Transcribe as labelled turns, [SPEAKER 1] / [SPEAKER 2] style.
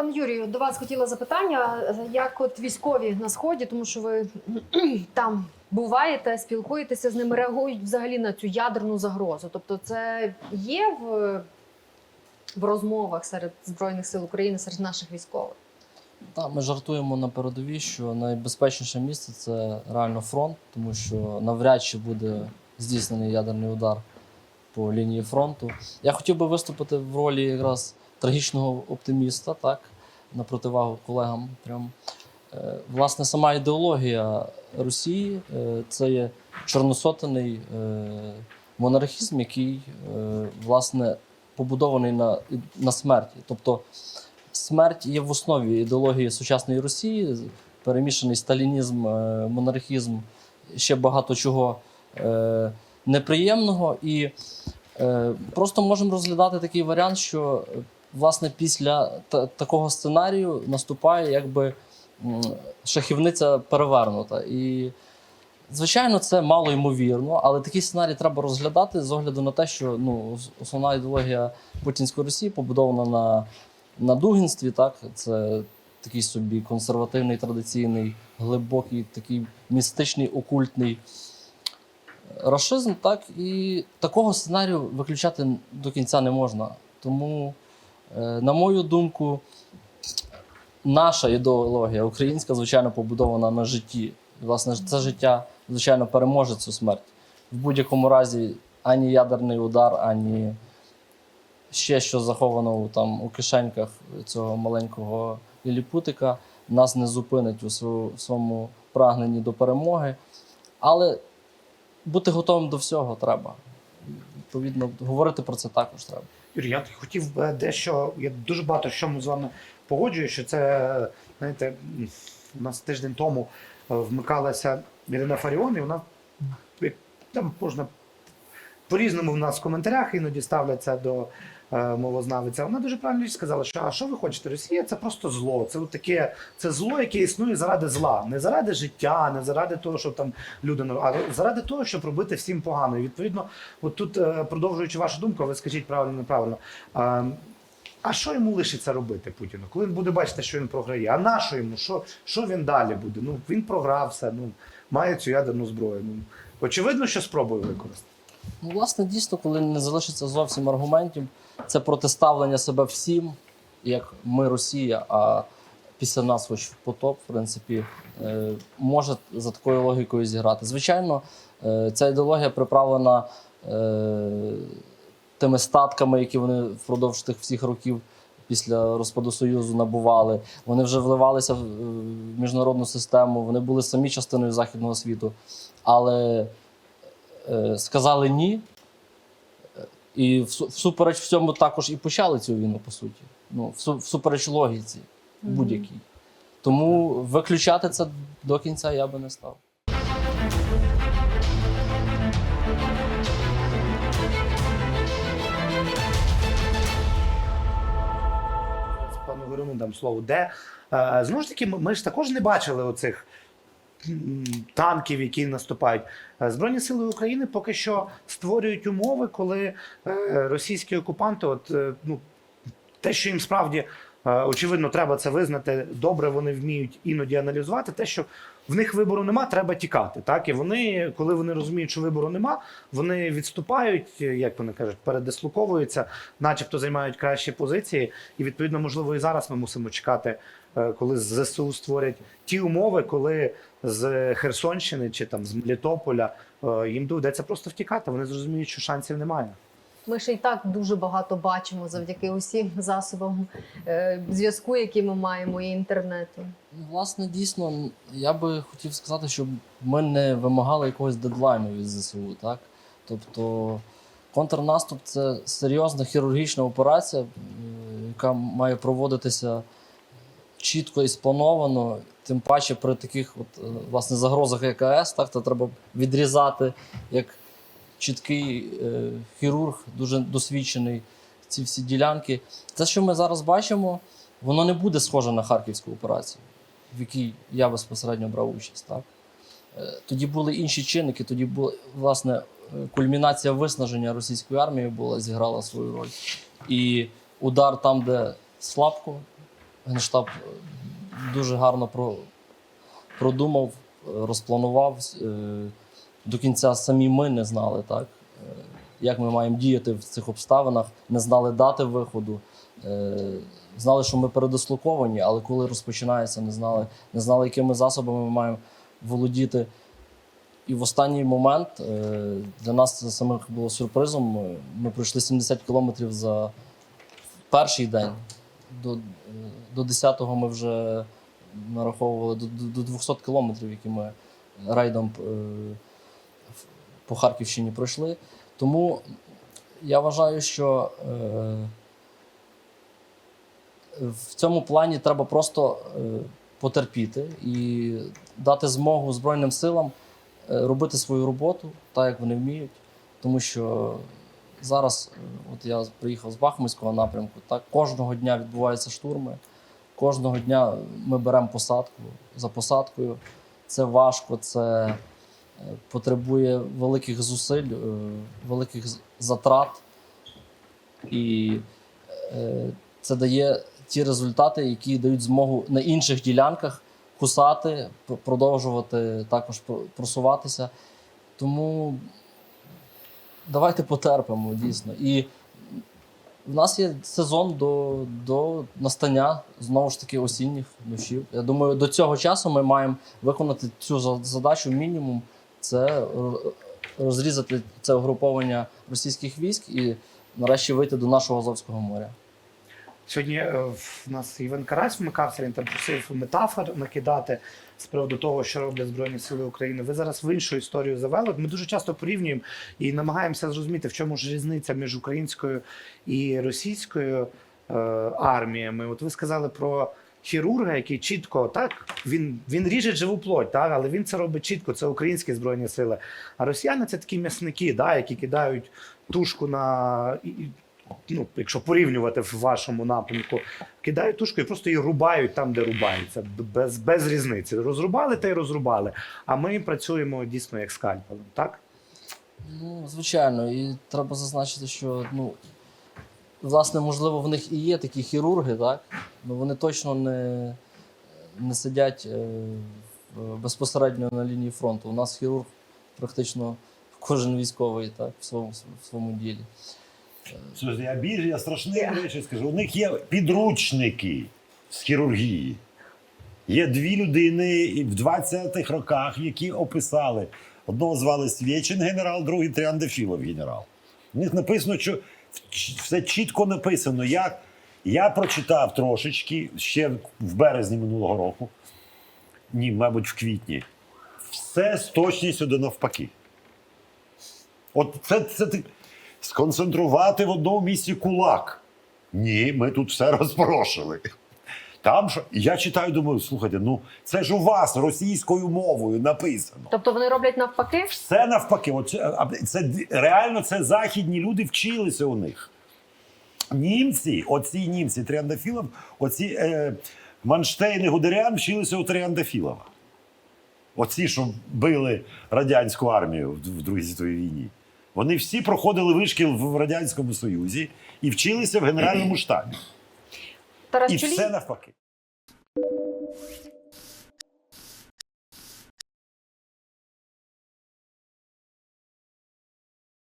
[SPEAKER 1] Пан Юрію, до вас хотіла запитання, як от військові на сході, тому що ви там буваєте, спілкуєтеся з ними, реагують взагалі на цю ядерну загрозу. Тобто, це є в, в розмовах серед збройних сил України, серед наших військових.
[SPEAKER 2] Так, ми жартуємо на передовій, що найбезпечніше місце це реально фронт, тому що навряд чи буде здійснений ядерний удар по лінії фронту. Я хотів би виступити в ролі якраз трагічного оптиміста, так, на противагу колегам. Прям. Е, Власне, сама ідеологія Росії е, це є чорносотений е, монархізм, який власне побудований на, на смерті. Тобто смерть є в основі ідеології сучасної Росії, перемішаний сталінізм, монархізм, ще багато чого неприємного. І просто можемо розглядати такий варіант, що власне після та- такого сценарію наступає якби шахівниця перевернута. І Звичайно, це мало ймовірно, але такий сценарій треба розглядати з огляду на те, що ну, основна ідеологія путінської Росії побудована на, на дугінстві. Так? Це такий собі консервативний, традиційний, глибокий, такий містичний, окультний рашизм. Так? І такого сценарію виключати до кінця не можна. Тому, е, на мою думку, наша ідеологія українська, звичайно, побудована на житті. Власне, це життя, звичайно, переможе цю смерть. В будь-якому разі ані ядерний удар, ані ще що заховано там, у кишеньках цього маленького ліліпутика нас не зупинить у сво- своєму прагненні до перемоги. Але бути готовим до всього треба. Відповідно, говорити про це також треба.
[SPEAKER 3] Юрій, я хотів би дещо. Я дуже багато що з вами погоджую, що це, знаєте, у нас тиждень тому е, вмикалася Ірина Фаріон, і вона там можна по-різному в нас в коментарях іноді ставляться до мовознавиця. Вона дуже правильно сказала, що а що ви хочете? Росія це просто зло. Це от таке, це зло, яке існує заради зла, не заради життя, не заради того, щоб там люди а заради того, щоб робити всім погано. І відповідно, от тут, е, продовжуючи вашу думку, ви скажіть правильно, неправильно. А, а що йому лишиться робити Путіну? Коли він буде бачити, що він програє? А на що йому? Що, що він далі буде? Ну він програв все. Ну має цю ядерну зброю. Ну очевидно, що спробує використати.
[SPEAKER 2] Ну, власне, дійсно, коли не залишиться зовсім аргументів, це протиставлення себе всім, як ми Росія, а після нас хоч потоп, в принципі, е, може за такою логікою зіграти. Звичайно, е, ця ідеологія приправлена е, тими статками, які вони впродовж тих всіх років після розпаду Союзу набували. Вони вже вливалися в міжнародну систему, вони були самі частиною західного світу. Але е, сказали ні. І всу- всупереч всьому також і почали цю війну, по суті. Ну, всупереч логіці будь-якій. Тому виключати це до кінця я би не став.
[SPEAKER 3] Пану Горину дам слово. Де е, знову ж таки, ми, ж також не бачили оцих танків, які наступають. Е, Збройні сили України поки що створюють умови, коли е, російські окупанти, от е, ну те, що їм справді очевидно треба це визнати, добре вони вміють іноді аналізувати, те, що в них вибору нема, треба тікати. Так і вони, коли вони розуміють, що вибору нема, вони відступають, як вони кажуть, передислоковуються, начебто займають кращі позиції. І відповідно, можливо, і зараз ми мусимо чекати, е, коли з ЗСУ створять ті умови, коли з Херсонщини чи там з Мелітополя е, їм доведеться просто втікати. Вони зрозуміють, що шансів немає.
[SPEAKER 1] Ми ще й так дуже багато бачимо завдяки усім засобам е, зв'язку, які ми маємо, і інтернету.
[SPEAKER 2] Ну, Власне, дійсно, я би хотів сказати, щоб ми не вимагали якогось дедлайну від ЗСУ. Так? Тобто контрнаступ це серйозна хірургічна операція, е, яка має проводитися чітко і сплановано. Тим паче при таких от, е, власне, загрозах, як АЕС, так, то треба відрізати як чіткий е, хірург, дуже досвідчений ці всі ділянки. Те, що ми зараз бачимо, воно не буде схоже на харківську операцію, в якій я безпосередньо брав участь. Так? Е, Тоді були інші чинники, тоді була власне е, кульмінація виснаження російської армії була, зіграла свою роль. І удар там, де слабко, Генштаб дуже гарно продумав, розпланував. До кінця самі ми не знали, так, е, як ми маємо діяти в цих обставинах, не знали дати виходу. Е, Знали, що ми передислоковані, але коли розпочинається, не знали, не знали, якими засобами ми маємо володіти. І в останній момент е, для нас це самих було сюрпризом. Ми- пройшли 70 кілометрів за перший день. До, до 10-го ми вже нараховували до, до, до 200 кілометрів, які ми рейдом в- по Харківщині пройшли. Тому я вважаю, що е, в цьому плані треба просто е, потерпіти і дати змогу Збройним силам е, робити свою роботу так, як вони вміють. Тому що зараз, е, от я приїхав з Бахмутського напрямку, так кожного дня відбуваються штурми, кожного дня ми беремо посадку за посадкою. Це важко, це потребує великих зусиль, е, великих затрат. І е, це дає ті результати, які дають змогу на інших ділянках кусати, продовжувати також просуватися. Тому давайте потерпимо дійсно. І в нас є сезон до, до настання знову ж таки осінніх дощів. Я думаю, до цього часу ми маємо виконати цю за- задачу мінімум. Це розрізати це угруповання російських військ і нарешті вийти до нашого Азовського моря.
[SPEAKER 3] Сьогодні е, в нас Іван Карась вмикався, він там просив метафор накидати з приводу того, що роблять Збройні Сили України. Ви зараз в іншу історію завели. Ми дуже часто порівнюємо і намагаємося зрозуміти, в чому ж різниця між українською і російською е, арміями. От ви сказали про хірурга, який чітко так він, він ріже живу плоть, так, але він це робить чітко. Це українські збройні сили. А росіяни це такі м'ясники, да, які кидають тушку на. ну, якщо порівнювати в вашому напрямку, кидають тушку і просто її рубають там, де рубаються, без, без різниці. Розрубали та й розрубали. А ми працюємо дійсно як скальпелем, так?
[SPEAKER 2] Ну, звичайно, і треба зазначити, що ну, власне, можливо, в них і є такі хірурги, так? Ну вони точно не, не сидять е, безпосередньо на лінії фронту. У нас хірург практично кожен військовий так, в своєму, в своєму ділі.
[SPEAKER 4] Слухайте, я більше, я страшні речі скажу. У них є підручники з хірургії. Є дві людини в 20-х роках, які описали. Одного звали Свєчин генерал, другий Тріандефілов генерал. У них написано, що все чітко написано. Я, я прочитав трошечки ще в березні минулого року. Ні, мабуть, в квітні. Все з точністю до навпаки. От це, це ти сконцентрувати в одному місці кулак. Ні, ми тут все розпорошили. Там що я читаю, думаю, слухайте, ну це ж у вас російською мовою написано.
[SPEAKER 1] Тобто вони роблять навпаки?
[SPEAKER 4] Все навпаки, от, це, це реально це західні люди вчилися у них. Німці, оці німці, Тріандафілов, оці е, Манштейн і Гудерян вчилися у Тріандафілова. Оці, що били радянську армію в, в Другій світовій війні. Вони всі проходили вишкіл в Радянському Союзі і вчилися в Генеральному штабі.
[SPEAKER 1] Тарас
[SPEAKER 4] І
[SPEAKER 1] Чулій?
[SPEAKER 4] все навпаки.